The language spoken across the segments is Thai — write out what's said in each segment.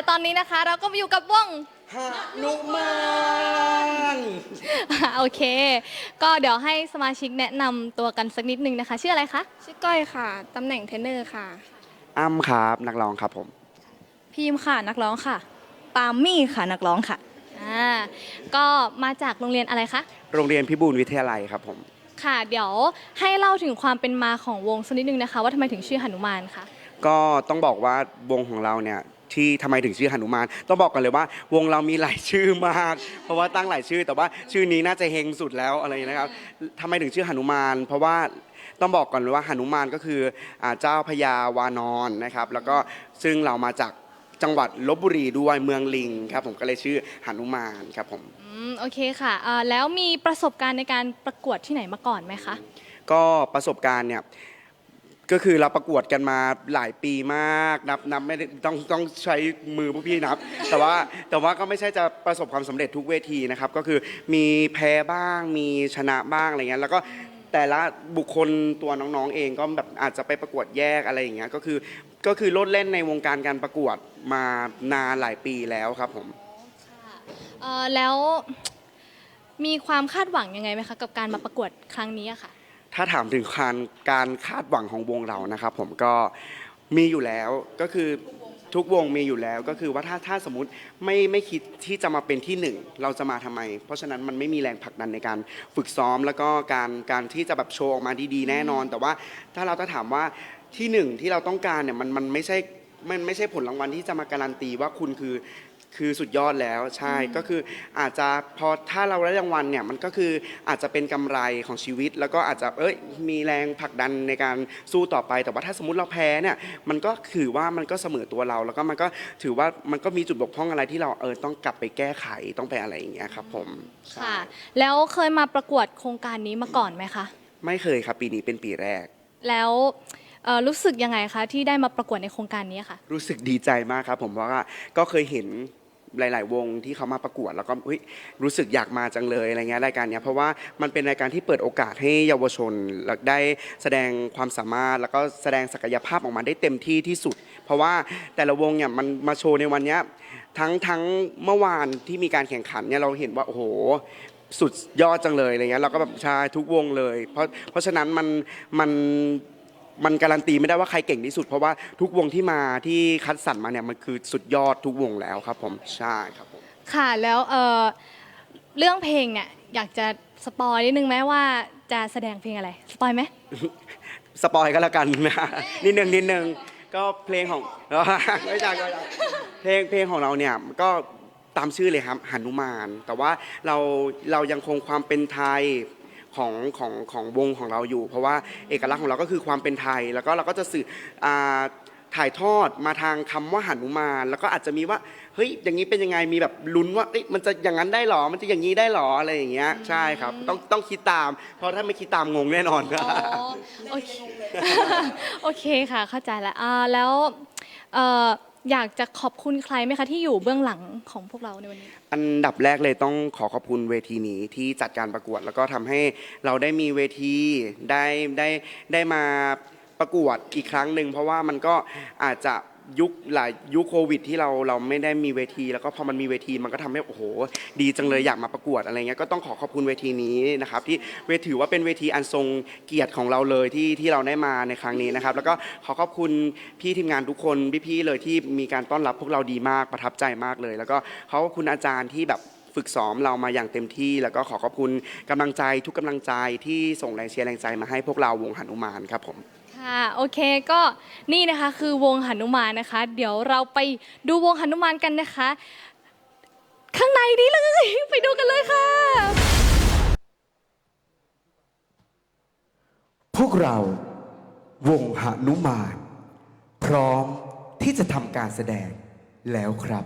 และตอนนี้นะคะ เราก็มาอยู่กับวงฮะนุมานโอเค ก็เดี๋ยวให้สมาชิกแนะนำตัวกันสักนิดนึงนะคะ ชื่ออะไรคะ ชื่อก้อยค่ะ ตำแหน่งเทรนเนอร์ค่ะ อ้ำครับนักร้องครับผมพีมค่ะนักร้องค่ะ ปาล์มมี่ค่ะนักร้องค่ะ อ่า ก็มาจากโรงเรียนอะไรคะ โรงเรียนพิบูลวิทยาลัยครับผมค่ะ เดี๋ยวให้เล่าถึงความเป็นมาของวงสักนิดนึงนะคะ ว่าทำไมถึงชื่อหนุมานคะ ก็ต้องบอกว่าวงของเราเนี่ย ที่ทำไมถึงชื่อหนุมาน ต้องบอกกันเลยว่าวงเรามีหลายชื่อมาก เพราะว่าตั้งหลายชื่อ แต่ว่าชื่อนี้น่าจะเฮงสุดแล้วอะไรนะครับทำไมถึงชื่อหนุมาน เพราะว่าต้องบอกก่อนเลยว่าหนุมานก็คืออ่าเจ้าพญาวานอนนะครับ แล้วก็ซึ่งเรามาจากจังหวัดลบบุรีด้วยเมืองลิงครับผมก็เลยชื่อหนุมานครับผม อืมโอเคค่ะอ่าแล้วมีประสบการณ์ในการประกวดที่ไหนมาก่อนไหมคะ ก็ประสบการณ์เนี่ย ก็คือเราประกวดกันมาหลายปีมากนับนับไม่ได้ต้องต้องใช้มือพวกพี่นับ แต่ว่าแต่ว่าก็ไม่ใช่จะประสบความสำเร็จทุกเวทีนะครับ ก็คือมีแพ้บ้างมีชนะบ้างอะไรเงี้ยแล้วก็แต่ละบุคคลตัวน้องๆเองก็แบบอาจจะไปประกวดแยกอะไรอย่างเงี้ยก็คือก็คือโลดเล่นในวงการการประกวดมานานหลายปีแล้วครับผม เอ่อแล้วมีความคาดหวังยังไงไหมคะ กับการมาประกวดครั้งนี้อะค่ะ ถ้าถามถึงการการคาดหวังของวงเรานะครับ ผมก็มีอยู่แล้วก็คือทุกวงมีอยู่แล้วก็คือว่าถ้าถ้าสมมติไม่ไม่คิดที่จะมาเป็นที่หนึ่งเราจะมาทำไม เพราะฉะนั้นมันไม่มีแรงผลักดันในการฝึกซ้อมแล้วก็การการที่จะแบบโชว์ออกมาดีๆ แน่นอน แต่ว่าถ้าเราจะถามว่าที่หนึ่งที่เราต้องการเนี่ยมันมันไม่ใช่มันไม่ใช่ผลรางวัลที่จะมาการันตีว่าคุณคือ คือสุดยอดแล้วใช่ก็คืออาจจะพอถ้าเราได้รางวัลเนี่ยมันก็คืออาจจะเป็นกำไรของชีวิต แล้วก็อาจจะเอ้ยมีแรงผลักดันในการสู้ต่อไป แต่ว่าถ้าสมมติเราแพ้เนี่ยมันก็ถือว่ามันก็เสมอตัวเรา แล้วก็มันก็ถือว่ามันก็มีจุดบกพร่องอะไรที่เราเออต้องกลับไปแก้ไขต้องไปอะไรอย่างเงี้ยครับผมใช่ค่ะ แล้วเคยมาประกวดโครงการนี้มาก่อนไหมคะไม่เคยครับปีนี้เป็นปีแรก แล้วเอ่อรู้สึกยังไงคะที่ได้มาประกวดในโครงการนี้ค่ะ รู้สึกดีใจมากครับผมเพราะว่าก็เคยเห็น หลาย ๆ วงที่เขามาประกวด แล้วก็เฮ้ยรู้สึกอยากมาจังเลยอะไรเงี้ยรายการเนี้ยเพราะว่ามันเป็นรายการที่เปิดโอกาสให้เยาวชนได้แสดงความสามารถ แล้วก็แสดงศักยภาพออกมาได้เต็มที่ที่สุด เพราะว่าแต่ละวงเนี่ยมันมาโชว์ในวันเนี้ยทั้งทั้งเมื่อวานที่มีการแข่งขันเนี่ยเราเห็นว่าโอ้โหสุดยอดจังเลยอะไรเงี้ยเราก็แบบชายทุกวงเลย เพราะเพราะฉะนั้นมันมัน มันการันตีไม่ได้ว่าใครเก่งที่สุด เพราะว่าทุกวงที่มาที่คัดสรรมาเนี่ยมันคือสุดยอดทุกวงแล้วครับผมใช่ครับผมค่ะแล้วเอ่อเรื่องเพลงเนี่ยอยากจะสปอยนิดนึงไหมว่าจะแสดงเพลงอะไรสปอยไหมสปอยก็แล้วกันนะนิดนึงนิดนึงก็เพลงของไม่ใช่ก็เพลงเพลงของเราเนี่ยก็ตามชื่อเลยครับหนุมาน แต่ว่าเราเรายังคงความเป็นไทย ของของของวงของเราอยู่ เพราะว่าเอกลักษณ์ของเราก็คือความเป็นไทย แล้วก็เราก็จะสื่ออ่าถ่ายทอดมาทางคำว่าหนุมานแล้วก็อาจจะมีว่าเฮ้ยอย่างนี้เป็นยังไงมีแบบลุ้นว่าเอ๊ะมันจะอย่างนั้นได้หรอ มันจะอย่างนี้ได้หรออะไรอย่างเงี้ยใช่ครับ ต้องต้องคิดตาม เพราะถ้าไม่คิดตามงงแน่นอนอ๋อโอเคโอเคค่ะเข้าใจแล้วอ่าแล้วเอยากจะขอบคุณใครไหมคะที่อยู่เบื้องหลังของพวกเราในวันนี้ อันดับแรกเลยต้องขอขอบคุณเวทีนี้ที่จัดการประกวด แล้วก็ทำให้เราได้มีเวทีได้ได้ได้มาประกวดอีกครั้งหนึ่งเพราะว่ามันก็อาจจะ ยุคหลายยุคโควิด ที่เราเราไม่ได้มีเวที แล้วก็พอมันมีเวทีมันก็ทำให้โอ้โห ดีจังเลยอยากมาประกวดอะไรเงี้ยก็ต้องขอขอบคุณเวทีนี้นะครับที่เวทีถือว่าเป็นเวทีอันทรงเกียรติของเราเลยที่ที่เราได้มาในครั้งนี้นะครับ แล้วก็ขอขอบคุณพี่ทีมงานทุกคนพี่ๆเลยที่มีการต้อนรับพวกเราดีมากประทับใจมากเลย แล้วก็ขอขอบคุณอาจารย์ที่แบบฝึกซ้อมเรามาอย่างเต็มที่ แล้วก็ขอขอบคุณกำลังใจทุกกำลังใจที่ส่งแรงเชียร์แรงใจมาให้พวกเราวงหันุมานครับผม ค่ะโอเคก็นี่นะคะคือวงหนุมานนะคะ เดี๋ยวเราไปดูวงหนุมานกันนะคะ ข้างในนี้เลย ไปดูกันเลยค่ะ พวกเราวงหนุมาน พร้อมที่จะทำการแสดงแล้วครับ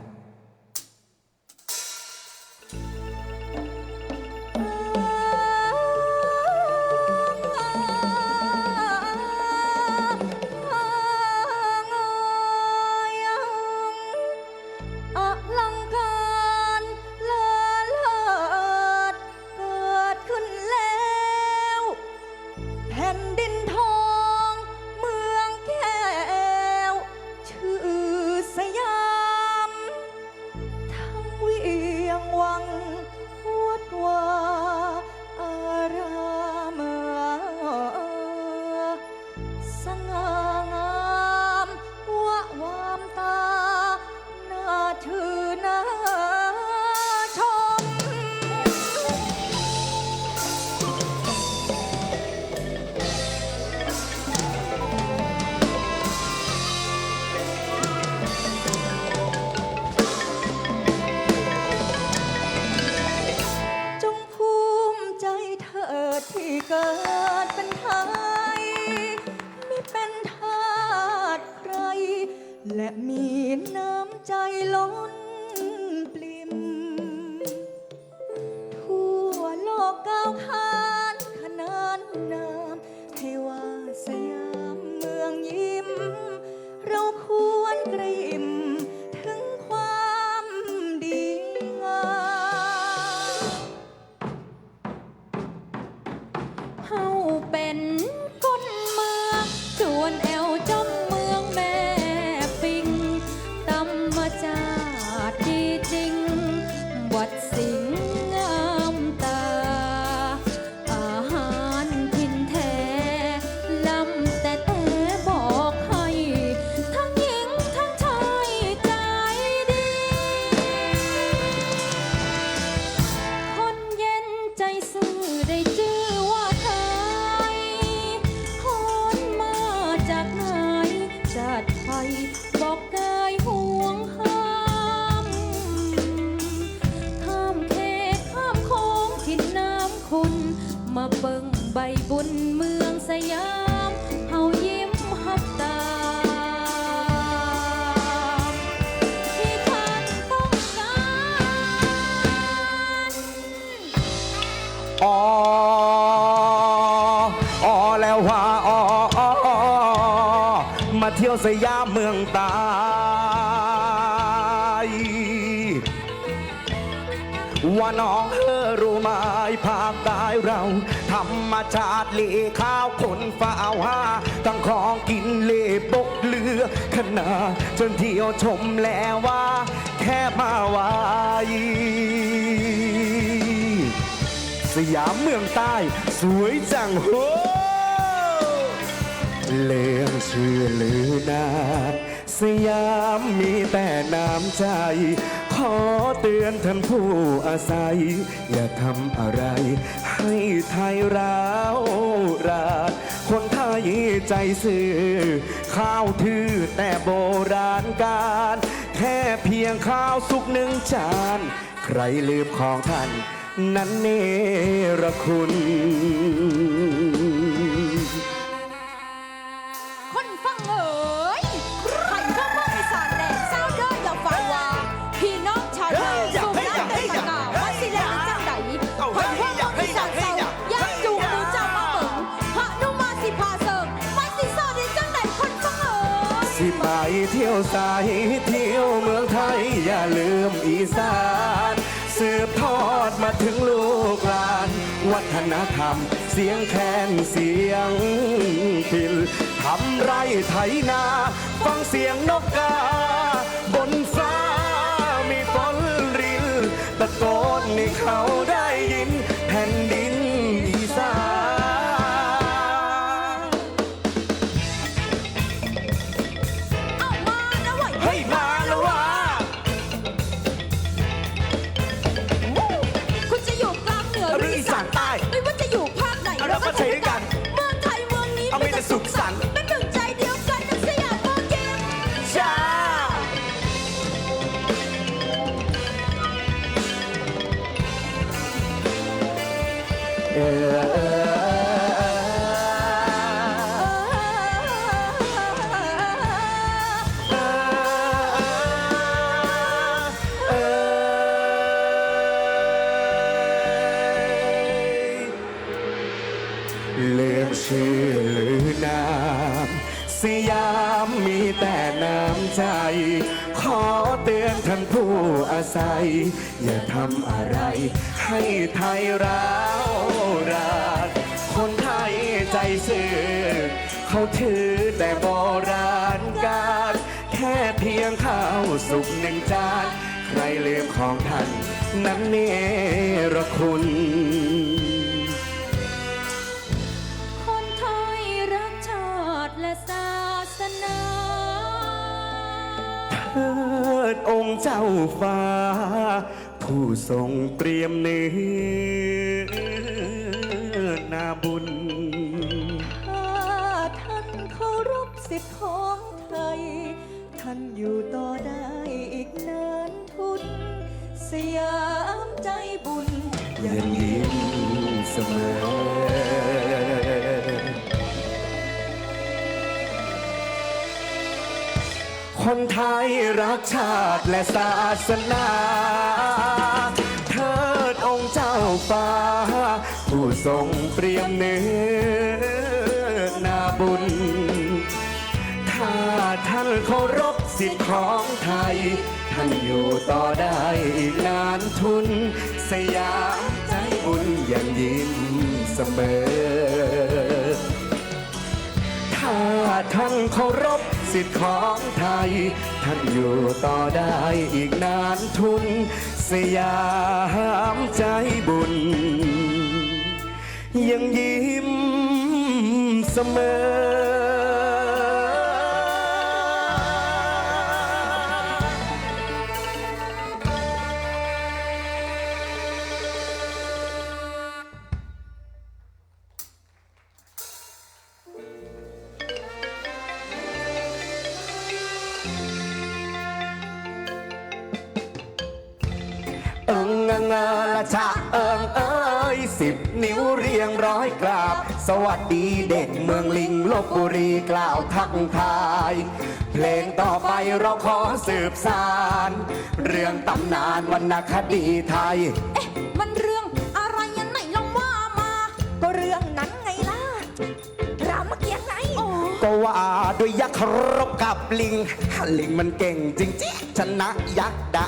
และมีน้ำใจล้น บิ่งใบบุญเมืองสยามเฮายิ้มหับตา ที่ท่านต้องการอ๋ออ๋อแล้วว่าอ๋ออ๋ออ๋อมาเที่ยวสยามเมืองตาย ว่าน้องเธอรู้ไหมภาคใต้เรา ธรรมชาติเลข้าวคนฝ้าวหาทั้งของกินเลบกเรือขนาดจนเที่ยวชมแล้วว่า แค่มาไว้สยามเมืองใต้ สวยจังโหเรื่องชื่อลือนา สยามมีแต่น้ำใจ ขอเตือนท่านผู้อาศัย อย่าทำอะไร ให้ไทยร้าวราดคนไทยใจซื่อข้าวทื่อแต่โบราณการ แค่เพียงข้าวสุกหนึ่งจาน ใครลืมของท่าน นั้นเนรคุณ เที่ยวสายเที่ยวเมืองไทย อย่าลืมอีสาน สืบทอดมาถึงลูกหลาน วัฒนธรรม เสียงแคนเสียงพิลทำไรไถนา ฟังเสียงนกกา บนฟ้ามีฝนรินตะโกนให้เขาได้ยินแผ่นดิน ตือนท่านผู้อาศัย อย่าทำอะไร ให้ไทยร้าวรานคนไทยใจซื่อเขาถือแต่โบราณการแค่เพียงข้าวสุกหนึ่งจาน ใครลืมของท่านนั้นเนรคุณ ดองค์เจ้าฟ้า ผู้ทรงเปรียมเนื้อนาบุญ ถ้าท่านเคารพสิทธิของไทย ท่านอยู่ต่อได้อีกนานทุน สยามใจบุญ ยังยิ้มเสมอ คนไทยรักชาติและศาสนาเทิดองค์เจ้าฟ้า ผู้ทรงเปรียมเนื้อนาบุญ ถ้าท่านเคารพสิทธิของไทย ท่านอยู่ต่อได้อีกนานทุน สยามใจบุญยังยิ้มเสมอ ถ้าท่านเคารพ สิทธิ์ของไทย ท่านอยู่ต่อได้อีกนานทุน สยามใจบุญ ยังยิ้มเสมอ ชะเอิงเอ้ยสิบนิ้วเรียงร้อยกราบ สวัสดีเด็กเมืองลิงลบบุรีกล่าวทักทาย เพลงต่อไปเราขอสืบสารเรื่องตำนานวรรณคดีไทย เอ๊ะ มันเรื่องอะไรยังไหนลองว่ามา ก็เรื่องนั้นไงล่ะ รามเกียรติ์ไงก็ว่าด้วยยักษ์รบกับลิง ลิงมันเก่งจริงๆชนะยักษ์ได้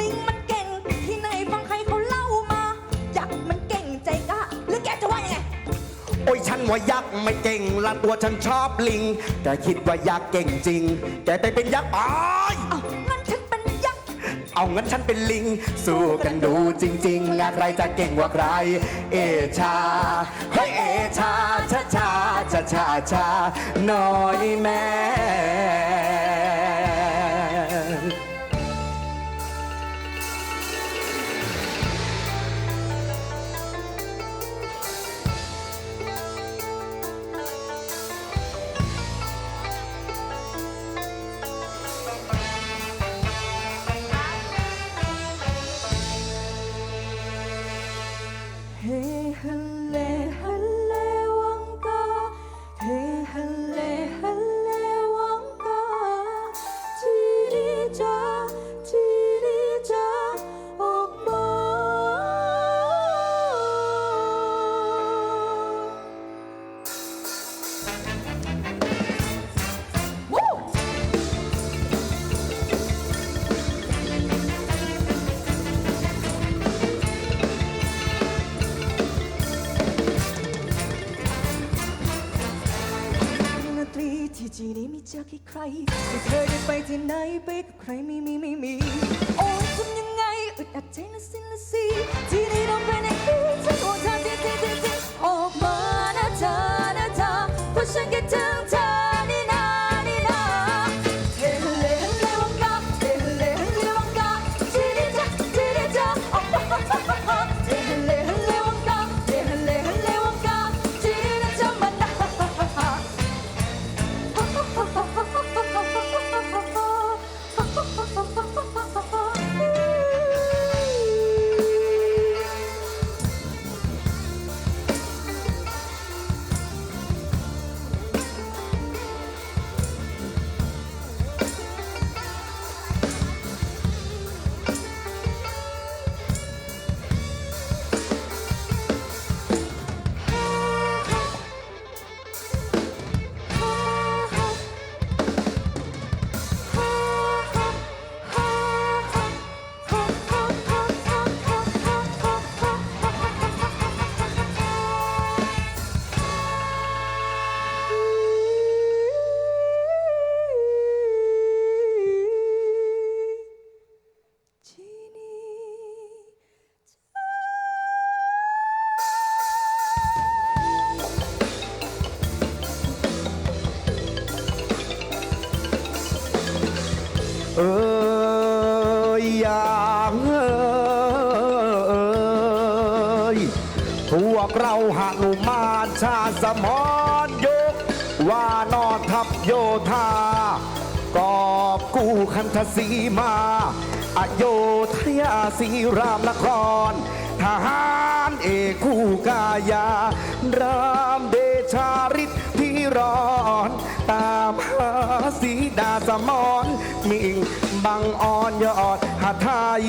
ลิงมัน ว่ายักษ์ไม่เก่งละตัวฉันชอบลิงแต่คิดว่ายักษ์เก่งจริง แกไปเป็นยักษ์ไปเอ้างั้นฉันเป็นยักษ์ เอางั้นฉันเป็นลิง สู้กันดูจริงๆอะไรจะเก่งกว่าใคร เอชาเฮ้ยเอชาชาชาชาชาชาน้อยแม่ เธอได้ไปที่ไหนไป คันทศีมา อโยธยาสีรามนคร ทหารเอกคู่กายา รามเดชาริศที่ร้อน ตามหาสีดาสมอนมิงบังอ่อนยอดหาไทย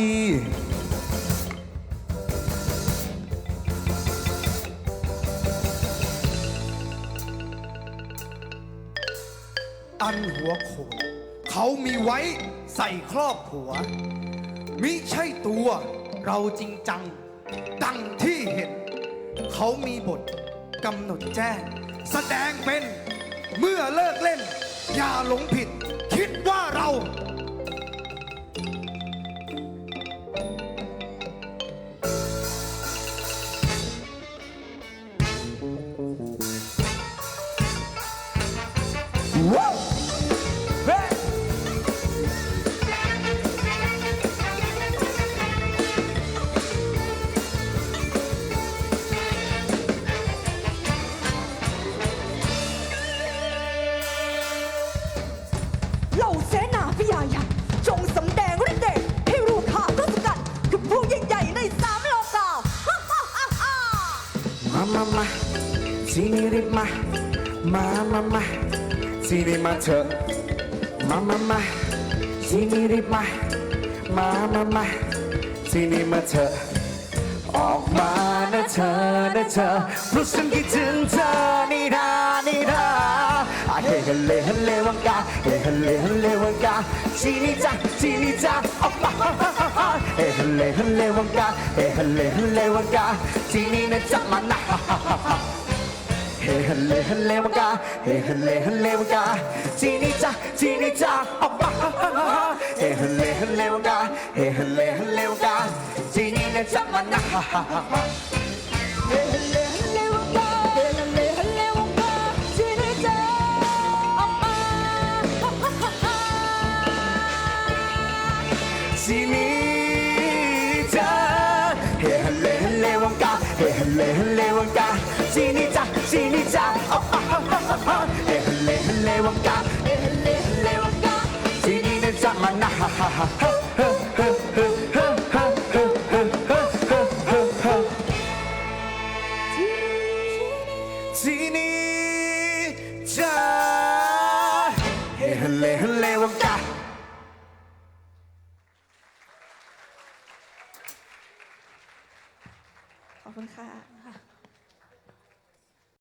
อันหัวโขนเขามีไว้ ใส่ครอบหัว มิใช่ตัวเราจริงจัง ดังที่เห็น เขามีบทกำหนดแจ้ง แสดงเป็นเมื่อเลิกเล่น อย่าหลงผิด คิดว่าเรา จงสำแดงฤทธิ์เดชให้รู้ข่าวต้นสกัดคือพวกใหญ่ในสามโลกาฮ่าฮ่าฮ่าฮ่ามามามาที่นี้รีบมา มามามาที่นี้มาเถอะ มามามาที่นี้รีบมา มามามาที่นี้มาเถอะ ออกมานะเธอนะเธอเพราะฉันคิดถึงเธอนี่นานี่นาอะเฮฮัลเลฮัลเลวังกาเฮ้ฮัลเลฮัลเลวังกา ทีนี้จ้าทีนี้จ้าออกมาฮ่าฮ่าฮ่าเฮ้ฮัลเลฮัลเลวังกาเฮ้ฮัลเลฮัลเลวังกาทีนี้นะจ๊ะมานนะฮ่าฮ่าฮ่าเฮ้ฮัลเลฮัลเลวังกาเฮ้ฮัลเลฮัลเลวังกาทีนี้จ้าทีนี้จ้าออกมาฮ่าฮ่าฮ่าเฮ้ฮัลเลฮัลเลวังกาเฮ้ฮัลเลฮัลเลวังกาทีนี้นะจ๊ะมานนะเฮฮัลเลฮัลเล